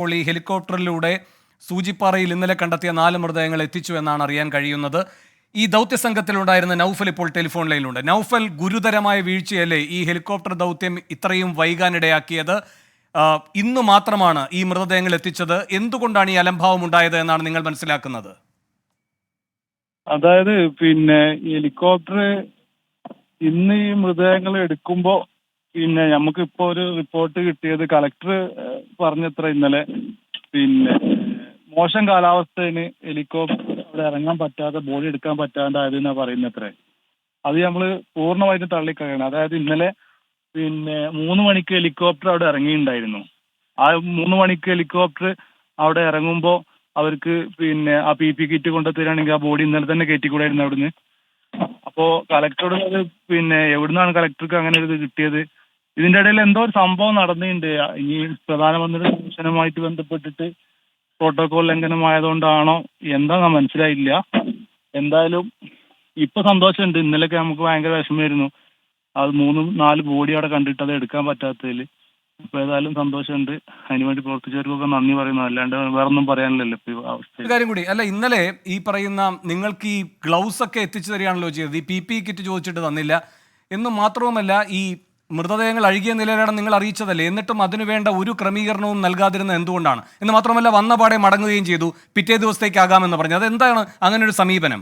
ഇപ്പോൾ ഈ ഹെലികോപ്റ്ററിലൂടെ സൂചിപ്പാറയിൽ ഇന്നലെ കണ്ടെത്തിയ നാല് മൃതദേഹങ്ങൾ എത്തിച്ചു എന്നാണ് അറിയാൻ കഴിയുന്നത്. ഈ ദൗത്യ സംഘത്തിലുണ്ടായിരുന്ന നൌഫൽ ഇപ്പോൾ ടെലിഫോൺ ലൈനിലുണ്ട് നൌഫൽ ഗുരുതരമായ വീഴ്ചയല്ലേ ഈ ഹെലികോപ്റ്റർ ദൗത്യം ഇത്രയും വൈകാനിടയാക്കിയത്? ഇന്ന് മാത്രമാണ് ഈ മൃതദേഹങ്ങൾ എത്തിച്ചത്. എന്തുകൊണ്ടാണ് ഈ അലംഭാവം ഉണ്ടായത് എന്നാണ് നിങ്ങൾ മനസ്സിലാക്കുന്നത്? അതായത് പിന്നെ ഹെലികോപ്റ്റർ ഇന്ന് ഈ മൃതദേഹങ്ങൾ എടുക്കുമ്പോ പിന്നെ നമുക്കിപ്പോ ഒരു റിപ്പോർട്ട് കിട്ടിയത് കളക്ടർ പറഞ്ഞത്ര ഇന്നലെ. പിന്നെ മോശം കാലാവസ്ഥയിന് ഹെലികോപ്റ്റർ അവിടെ ഇറങ്ങാൻ പറ്റാതെ ബോഡി എടുക്കാൻ പറ്റാണ്ടായത് എന്നാ പറയുന്നത്രേ. അത് നമ്മൾ പൂർണമായിട്ട് തള്ളിക്കളയണം. അതായത് ഇന്നലെ പിന്നെ മൂന്ന് മണിക്ക് ഹെലികോപ്റ്റർ അവിടെ ഇറങ്ങിയിട്ടുണ്ടായിരുന്നു. ആ മൂന്ന് മണിക്ക് ഹെലികോപ്റ്റർ അവിടെ ഇറങ്ങുമ്പോൾ അവർക്ക് പിന്നെ ആ പി പി കിറ്റ് കൊണ്ടുത്തരാണെങ്കിൽ ആ ബോഡി ഇന്നലെ തന്നെ കയറ്റിക്കൂടായിരുന്നു അവിടുന്ന്. അപ്പോ കളക്ടറോട് പിന്നെ എവിടുന്നാണ് കളക്ടർക്ക് അങ്ങനെ ഒരു ഇത് കിട്ടിയത്? ഇതിന്റെ ഇടയിൽ എന്തോ ഒരു സംഭവം നടന്നിട്ടുണ്ട് ഇനി പ്രധാനമന്ത്രി സൂചനയുമായിട്ട് ബന്ധപ്പെട്ടിട്ട് പ്രോട്ടോകോൾ ലംഘനമായതുകൊണ്ടാണോ എന്താ മനസ്സിലായില്ല. എന്തായാലും ഇപ്പൊ സന്തോഷമുണ്ട് ഇന്നലെയൊക്കെ നമുക്ക് ഭയങ്കര വിഷമമായിരുന്നു. അത് മൂന്നും നാല് ബോഡി അവിടെ കണ്ടിട്ട് അത് എടുക്കാൻ പറ്റാത്തതിൽ ഇപ്പൊ ഏതായാലും സന്തോഷമുണ്ട് അതിനുവേണ്ടി പ്രവർത്തിച്ചവർക്കൊക്കെ നന്ദി പറയുന്നു. അല്ലാണ്ട് വേറെ ഒന്നും പറയാനില്ലല്ലോ ഇപ്പൊ അവസ്ഥ കാര്യം കൂടി. അല്ല ഇന്നലെ ഈ പറയുന്ന നിങ്ങൾക്ക് ഈ ഗ്ലൗസ് ഒക്കെ എത്തിച്ചു തരികയാണല്ലോ ചെയ്തത്. ഈ പി പി കിറ്റ് ചോദിച്ചിട്ട് തന്നില്ല. എന്ന് മാത്രവുമല്ല ഈ മൃതദേഹങ്ങൾ അഴുകിയ നിലയിലാണ് നിങ്ങൾ അറിയിച്ചതല്ലേ? എന്നിട്ടും അതിനുവേണ്ട ഒരു ക്രമീകരണവും നൽകാതിരുന്നത് എന്തുകൊണ്ടാണ്? എന്ന് മാത്രമല്ല വന്ന പാടെ മടങ്ങുകയും ചെയ്തു. പിറ്റേ ദിവസത്തേക്കാകാമെന്ന് പറഞ്ഞു. അതെന്താണ് അങ്ങനെ ഒരു സമീപനം?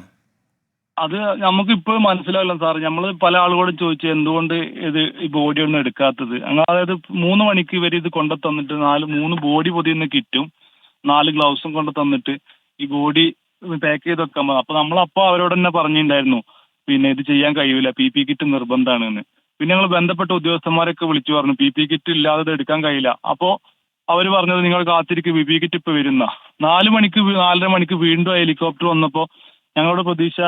അത് നമുക്ക് ഇപ്പോഴും മനസ്സിലാവില്ല സാർ. നമ്മൾ പല ആളുകളോടും ചോദിച്ചു എന്തുകൊണ്ട് ഇത് ഈ ബോഡി ഒന്നും എടുക്കാത്തത്? അങ്ങനെ അതായത് മൂന്ന് മണിക്ക് ഇവർ ഇത് കൊണ്ടു തന്നിട്ട് നാല് മൂന്ന് ബോഡി പൊതിയുന്ന കിറ്റും നാല് ഗ്ലൗസും കൊണ്ട് തന്നിട്ട് ഈ ബോഡി പാക്ക് ചെയ്ത് വെക്കാൻ അപ്പൊ നമ്മളപ്പോ അവരോട് തന്നെ പറഞ്ഞിട്ടുണ്ടായിരുന്നു പിന്നെ ഇത് ചെയ്യാൻ കഴിയൂല. പി പി കിറ്റ് നിർബന്ധമാണ് പിന്നെ ഞങ്ങൾ ബന്ധപ്പെട്ട ഉദ്യോഗസ്ഥന്മാരൊക്കെ വിളിച്ചു പറഞ്ഞു പി പി കിറ്റ് ഇല്ലാതെ ഇത് എടുക്കാൻ കഴിയില്ല. അപ്പോ അവർ പറഞ്ഞത് നിങ്ങൾ കാത്തിരിക്കും പി പി കിറ്റ് ഇപ്പൊ വരുന്ന. നാല് മണിക്ക് നാലര മണിക്ക് വീണ്ടും ഹെലികോപ്റ്റർ വന്നപ്പോ ഞങ്ങളുടെ പ്രതീക്ഷ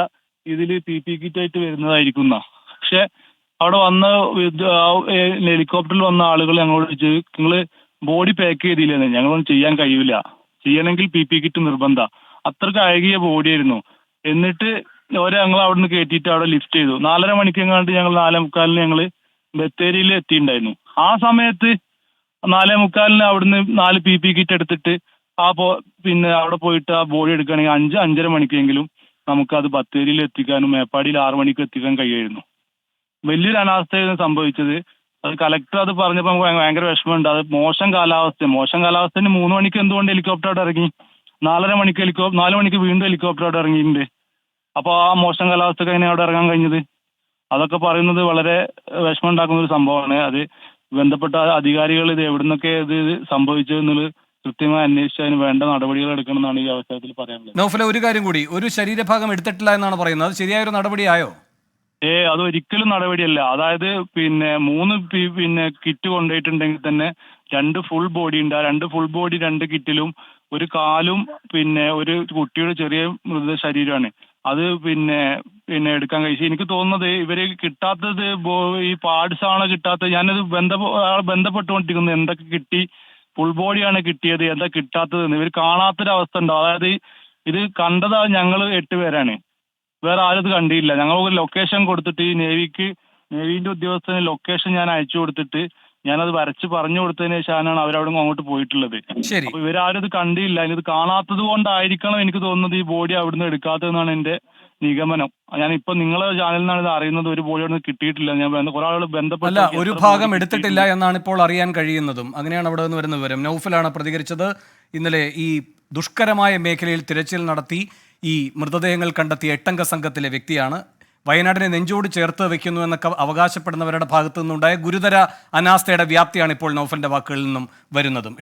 ഇതിൽ പി പി കിറ്റ് ആയിട്ട് വരുന്നതായിരിക്കും എന്നാ. പക്ഷെ അവിടെ വന്ന ഹെലികോപ്റ്ററിൽ വന്ന ആളുകൾ ഞങ്ങളോട് നിങ്ങൾ ബോഡി പാക്ക് ചെയ്തില്ലെന്ന് ഞങ്ങളൊന്നും ചെയ്യാൻ കഴിയില്ല ചെയ്യണമെങ്കിൽ പി പി കിറ്റ് നിർബന്ധ. അത്രയ്ക്ക് അഴകിയ ബോഡിയായിരുന്നു. എന്നിട്ട് ഓരോ ഞങ്ങൾ അവിടുന്ന് കയറ്റിയിട്ട് അവിടെ ലിഫ്റ്റ് ചെയ്തു. നാലര മണിക്ക് എങ്ങാണ്ട് ഞങ്ങൾ നാലേ മുക്കാലിന് ഞങ്ങൾ ബത്തേരിയിൽ എത്തിയിട്ടുണ്ടായിരുന്നു ആ സമയത്ത് നാലേ മുക്കാലിന് അവിടുന്ന് നാല് പി പി കിറ്റ് എടുത്തിട്ട് ആ പോ പിന്നെ അവിടെ പോയിട്ട് ആ ബോഡി എടുക്കുകയാണെങ്കിൽ അഞ്ച് അഞ്ചര മണിക്കെങ്കിലും അത് ബത്തേരിയിൽ എത്തിക്കാനും മേപ്പാടിയിൽ ആറു മണിക്ക് എത്തിക്കാൻ കഴിയുമായിരുന്നു വലിയൊരു അനാസ്ഥയായിരുന്നു സംഭവിച്ചത്. അത് കളക്ടർ അത് പറഞ്ഞപ്പോൾ നമുക്ക് ഭയ- ഭയങ്കര വിഷമമുണ്ട്. അത് മോശം കാലാവസ്ഥ മോശം കാലാവസ്ഥന് മൂന്ന് മണിക്ക് എന്തുകൊണ്ട് ഹെലികോപ്റ്റർ അവിടെ ഇറങ്ങി? നാലര മണിക്ക് ഹെലികോപ്റ്റർ നാല് മണിക്ക് വീണ്ടും ഹെലികോപ്റ്റർ അവിടെ ഇറങ്ങിയിട്ടുണ്ട്. അപ്പോൾ ആ മോശം കാലാവസ്ഥക്ക് എങ്ങനെ അവിടെ ഇറങ്ങാൻ കഴിഞ്ഞത്? അതൊക്കെ പറയുന്നത് വളരെ വിഷമം ഉണ്ടാക്കുന്ന ഒരു സംഭവമാണ്. അത് ബന്ധപ്പെട്ട അധികാരികൾ ഇത് എവിടുന്നൊക്കെ ഇത് സംഭവിച്ചതെന്നുള്ളത് കൃത്യമായി അന്വേഷിച്ച് അതിന് വേണ്ട നടപടികൾ എടുക്കണമെന്നാണ് ഈ അവസരത്തിൽ പറയാനുള്ളത്. നൗഫല ഒരു കാര്യം കൂടി. ഒരു ശരീരഭാഗം എടുത്തിട്ടില്ല എന്നാണ് പറയുന്നത്. അത് ശരിയായ ഒരു നടപടിയായോ ഏ അത് ഒരിക്കലും നടപടിയല്ല. അതായത് പിന്നെ മൂന്ന് പിന്നെ കിറ്റ് കൊണ്ടുപോയിട്ടുണ്ടെങ്കിൽ തന്നെ രണ്ട് ഫുൾ ബോഡി ഉണ്ട്. ആ രണ്ട് ഫുൾ ബോഡി രണ്ട് കിറ്റിലും ഒരു കാലും പിന്നെ ഒരു കുട്ടിയുടെ ചെറിയ മൃത ശരീരമാണ് അത് പിന്നെ പിന്നെ എടുക്കാൻ കഴിച്ചു എനിക്ക് തോന്നുന്നത് ഇവർ കിട്ടാത്തത് ഈ പാർട്സ് ആണ് കിട്ടാത്തത്. ഞാനത് ബന്ധ ബന്ധപ്പെട്ടുകൊണ്ടിരിക്കുന്നത് എന്തൊക്കെ കിട്ടി ഫുൾ ബോഡിയാണ് കിട്ടിയത് എന്താ കിട്ടാത്തത് എന്ന് ഇവർ കാണാത്തൊരവസ്ഥ ഉണ്ടോ. അതായത് ഇത് കണ്ടതാ ഞങ്ങൾ എട്ട് പേരാണ്. വേറെ ആരും ഇത് കണ്ടില്ല. ഞങ്ങൾ ഒരു ലൊക്കേഷൻ കൊടുത്തിട്ട് ഈ നേവിക്ക് നേവിന്റെ ഉദ്യോഗസ്ഥന് ലൊക്കേഷൻ ഞാൻ അയച്ചു കൊടുത്തിട്ട് ഞാനത് വരച്ച് പറഞ്ഞു കൊടുത്തതിന് ശേഷമാണ് അവരവിടെ അങ്ങോട്ട് പോയിട്ടുള്ളത്. അപ്പൊ ഇവരാരും ഇത് കണ്ടില്ല. ഇത് കാണാത്തത് കൊണ്ടായിരിക്കണം എനിക്ക് തോന്നുന്നത് ഈ ബോഡി അവിടുന്ന് എടുക്കാത്തതെന്നാണ് എന്റെ നിഗമനം. ഞാൻ ഇപ്പൊ നിങ്ങളെ ചാനലിൽ നിന്നാണ് ഇത് അറിയുന്നത്. ഒരു ബോഡി അവിടെ കിട്ടിയിട്ടില്ല. ഞാൻ ബന്ധ- ബന്ധപ്പെട്ട ആളുകൾ ബന്ധപ്പെട്ട് അല്ല ഒരു ഭാഗം എടുത്തിട്ടില്ല എന്നാണ് ഇപ്പോൾ അറിയാൻ കഴിയുന്നതും. അങ്ങനെയാണ് അവിടെ നിന്ന് വരുന്ന വിവരം. നൌഫലാണ് പ്രതികരിച്ചത്. ഇന്നലെ ഈ ദുഷ്കരമായ മേഖലയിൽ തിരച്ചിൽ നടത്തി ഈ മൃതദേഹങ്ങൾ കണ്ടെത്തിയ എട്ടംഗ സംഘത്തിലെ വ്യക്തിയാണ് വയനാടിനെ നെഞ്ചോട് ചേർത്ത് വെക്കുന്നു എന്നൊക്കെ അവകാശപ്പെടുന്നവരുടെ ഭാഗത്തു നിന്നുണ്ടായ ഗുരുതര അനാസ്ഥയുടെ വ്യാപ്തിയാണ് ഇപ്പോൾ നൗഫലിന്റെ വാക്കുകളിൽ നിന്നും വരുന്നതും.